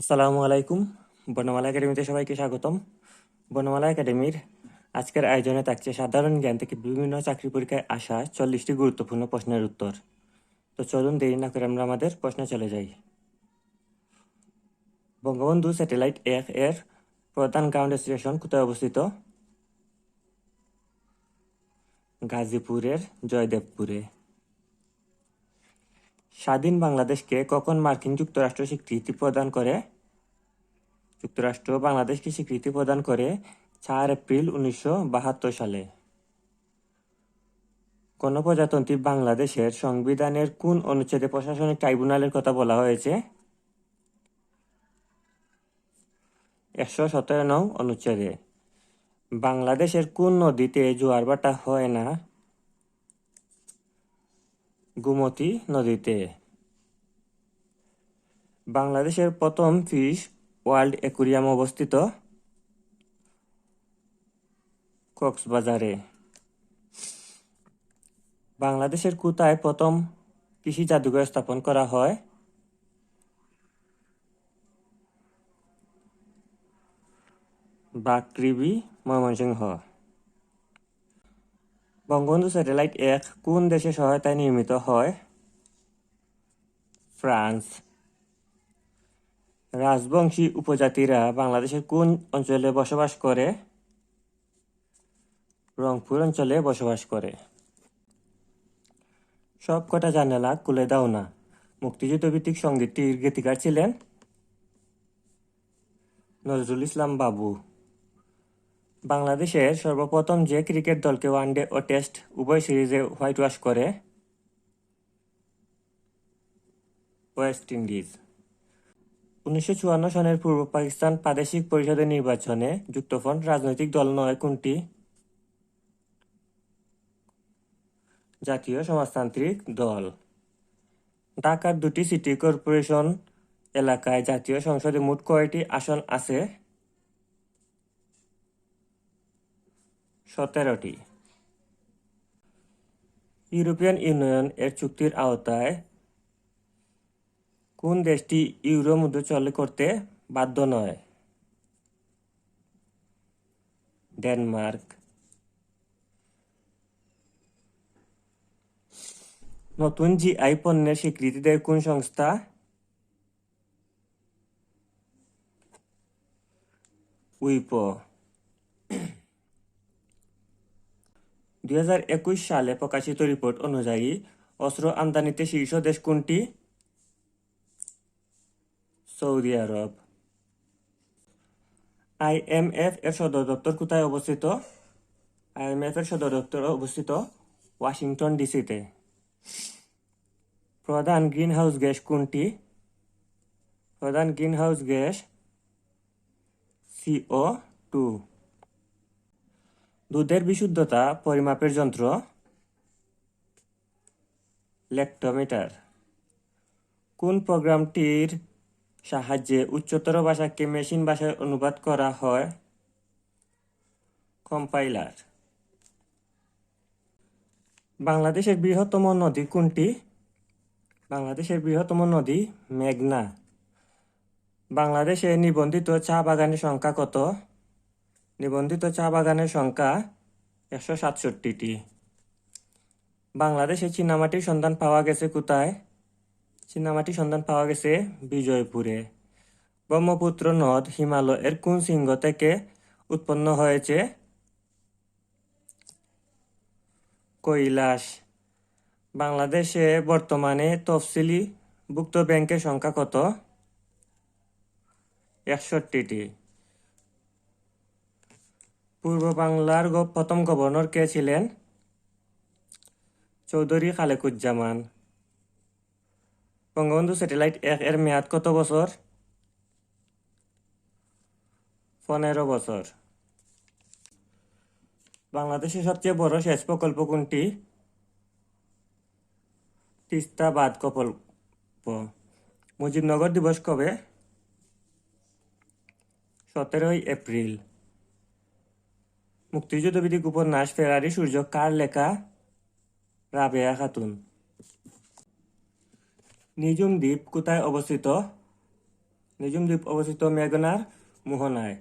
আসসালামু আলাইকুম। বর্ণমালা একাডেমিতে সবাইকে স্বাগতম। বর্ণমালা একাডেমির আজকের আয়োজনে থাকছে সাধারণ জ্ঞান থেকে বিভিন্ন চাকরি পরীক্ষায় আসা চল্লিশটি গুরুত্বপূর্ণ প্রশ্নের উত্তর। তো চলুন দেরি না করে আমরা আমাদের প্রশ্নে চলে যাই। বঙ্গবন্ধু স্যাটেলাইট এক এর প্রধান গ্রাউন্ড স্টেশন কোথায় অবস্থিত? গাজীপুরের জয়দেবপুরে। স্বাধীন বাংলাদেশকে কখন মার্কিন যুক্তরাষ্ট্র স্বীকৃতি প্রদান করে? যুক্তরাষ্ট্র বাংলাদেশকে স্বীকৃতি প্রদান করে চার এপ্রিল উনিশশো বাহাত্তর সালে। গণপ্রজাতন্ত্রী বাংলাদেশের সংবিধানের কোন অনুচ্ছেদে প্রশাসনিক ট্রাইব্যুনালের কথা বলা হয়েছে? একশো সতেরো নং অনুচ্ছেদে। বাংলাদেশের কোন নদীতে জোয়ার ভাটা হয় না? গোমতী নদীতে। বাংলাদেশের প্রথম ফিশ ওয়ার্ল্ড অ্যাকুরিয়াম অবস্থিত কক্সবাজারে। বাংলাদেশের কোথায় প্রথম কৃষি জাদুঘর স্থাপন করা হয় বাকৃবি ময়মনসিংহ। বঙ্গবন্ধু স্যাটেলাইট এক কোন দেশের সহায়তায় নির্মিত হয়? ফ্রান্স। রাজবংশী উপজাতিরা বাংলাদেশের কোন অঞ্চলে বসবাস করে? রংপুর অঞ্চলে বসবাস করে। সব কটা জানালা খুলে দাও না। মুক্তিযুদ্ধ ভিত্তিক সঙ্গীতটির গীতিকার ছিলেন নজরুল ইসলাম বাবু। বাংলাদেশের সর্বপ্রথম যে ক্রিকেট দলকে ওয়ানডে ও টেস্ট উভয় সিরিজে হোয়াইট ওয়াশ করে ওয়েস্ট ইন্ডিজ। উনিশশো চুয়ান্ন সনের পূর্ব পাকিস্তান প্রাদেশিক পরিষদের নির্বাচনে যুক্তফ্রন্ট রাজনৈতিক দল নয় কোনটি? জাতীয় সমাজতান্ত্রিক দল। ঢাকার দুটি সিটি কর্পোরেশন এলাকায় জাতীয় সংসদে মোট কয়টি আসন আছে? সতেরোটি। ইউরোপিয়ান ইউনিয়ন এর চুক্তির আওতায় কোন দেশটি ইউরো মুদ্রা চলে করতে বাধ্য নয়? ডেনমার্ক। নতুন জিআই পণ্যের স্বীকৃতি দেয় কোন সংস্থা? উইপো। দুই হাজার একুশ সালে প্রকাশিত রিপোর্ট অনুযায়ী অস্ত্র আমদানিতে শীর্ষ দেশ কোনটি? সৌদি আরব। আইএমএফ এর সদর দপ্তর কোথায় অবস্থিত? আইএমএফ এর সদর দপ্তর অবস্থিত ওয়াশিংটন ডিসিতে। প্রধান গ্রিনহাউস গ্যাস কোনটি? প্রধান গ্রিনহাউস গ্যাস সিও টু। দুধের বিশুদ্ধতা পরিমাপের যন্ত্র ল্যাক্টোমিটার। কোন প্রোগ্রামটির সাহায্যে উচ্চতর ভাষাকে মেশিন ভাষায় অনুবাদ করা হয়? কম্পাইলার। বাংলাদেশের বৃহত্তম নদী কোনটি? বাংলাদেশের বৃহত্তম নদী মেঘনা। বাংলাদেশে নিবন্ধিত চা বাগানের সংখ্যা কত? নিবন্ধিত চা বাগানের সংখ্যা একশো সাতষট্টিটি। বাংলাদেশে চীনামাটির সন্ধান পাওয়া গেছে কোথায়? চীনামাটির সন্ধান পাওয়া গেছে বিজয়পুরে। ব্রহ্মপুত্র নদ হিমালয়ের কোন শৃঙ্গ থেকে উৎপন্ন হয়েছে? কৈলাস। বাংলাদেশে বর্তমানে তফসিলি ভুক্ত ব্যাংকের সংখ্যা কত? একষট্টিটি। পূর্ব বাংলার প্রথম গভর্নর কে ছিলেন? চৌধুরী খালেকুজ্জামান। বঙ্গবন্ধু স্যাটেলাইট এক এর মেয়াদ কত বছর পনেরো বছর বাংলাদেশের সবচেয়ে বড় সেচ প্রকল্প কোনটি? তিস্তা বাঁধ প্রকল্প মুজিবনগর দিবস কবে? সতেরোই এপ্রিল মুক্তিযুদ্ধ ভিত্তিক উপন্যাস ফেরারি সূর্য কার লেখা? রাবেয়া খাতুন। নিজুম দ্বীপ কোথায় অবস্থিত? নিজুম দ্বীপ অবস্থিত মেঘনার মোহনায়।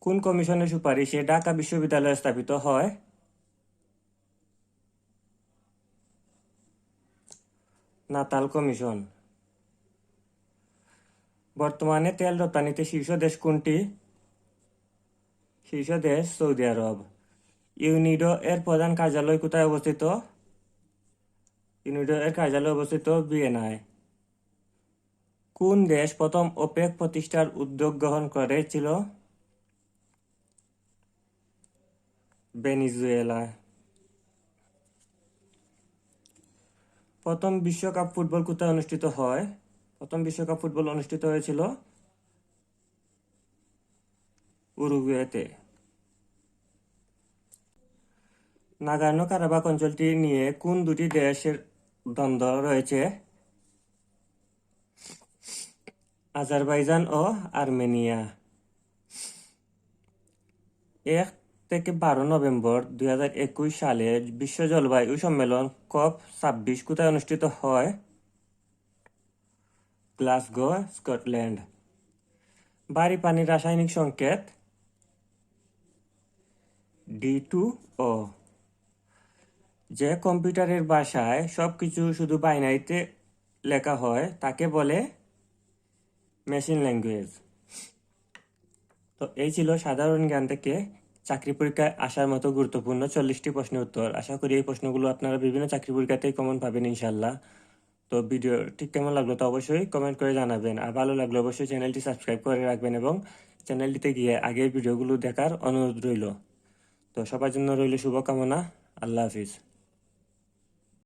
কোন কমিশনের সুপারিশে ঢাকা বিশ্ববিদ্যালয় স্থাপিত হয়? নাতাল কমিশন। বর্তমানে তেল রপ্তানিতে শীর্ষ দেশ কোনটি? শীর্ষ দেশ সৌদি আরব। ইউনিডো এর প্রধান কার্যালয় কোথায় অবস্থিত? ইউনিডো এর কার্যালয় অবস্থিত ভিয়েনায়। কোন দেশ প্রথম ওপেক প্রতিষ্ঠার উদ্যোগ গ্রহণ করেছিল? ভেনিজুয়েলা। প্রথম বিশ্বকাপ ফুটবল কোথায় অনুষ্ঠিত হয়? প্রথম বিশ্বকাপ ফুটবল অনুষ্ঠিত হয়েছিল উরুগুয়েতে। নাগার্নো কারাবাক অঞ্চলটি নিয়ে কোন দুটি দেশের দ্বন্দ্ব রয়েছে? আজারবাইজান ও আর্মেনিয়া। এক থেকে বারো নভেম্বর দুই হাজার একুশ সালে বিশ্ব জলবায়ু সম্মেলন কপ ছাব্বিশ কোথায় অনুষ্ঠিত হয়? Glasgow, Scotland. বাড়ি পানির রাসায়নিক সংকেত ডি টু ও। যে কম্পিউটারের ভাষায় সবকিছু শুধু বাইনারিতে লেখা হয়, তাকে বলে মেশিন ল্যাঙ্গুয়েজ। তো এই ছিল সাধারণ জ্ঞান থেকে চাকরি পরীক্ষায় আসার মতো গুরুত্বপূর্ণ চল্লিশটি প্রশ্নের উত্তর। আশা করি এই প্রশ্নগুলো আপনারা বিভিন্ন চাকরি পরীক্ষাতেই কমন পাবেন ইনশাল্লাহ তো ভিডিও ঠিক কেমন লাগল তো অবশ্যই কমেন্ট করে জানাবেন। আর ভালো লাগলে অবশ্যই চ্যানেলটি সাবস্ক্রাইব করে রাখবেন এবং চ্যানেলটিতে গিয়ে আগের ভিডিওগুলো দেখার অনুরোধ রইল। তো সবার জন্য রইল শুভকামনা। আল্লাহ হাফিজ।